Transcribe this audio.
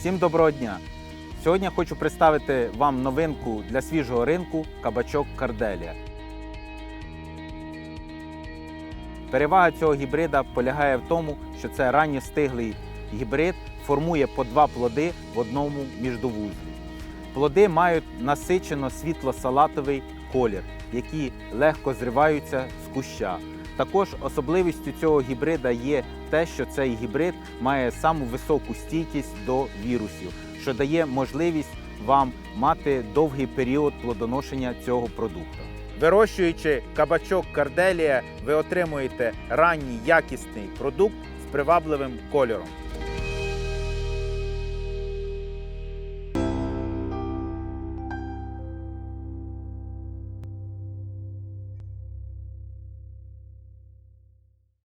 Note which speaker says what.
Speaker 1: Всім доброго дня! Сьогодні я хочу представити вам новинку для свіжого ринку кабачок Карделія. Перевага цього гібрида полягає в тому, що це ранньостиглий гібрид формує по два плоди в одному міждовузлі. Плоди мають насичено світло-салатовий колір, які легко зриваються з куща. Також особливістю цього гібрида є те, що цей гібрид має саму високу стійкість до вірусів, що дає можливість вам мати довгий період плодоношення цього продукту. Вирощуючи кабачок карделія, ви отримуєте ранній якісний продукт з привабливим кольором.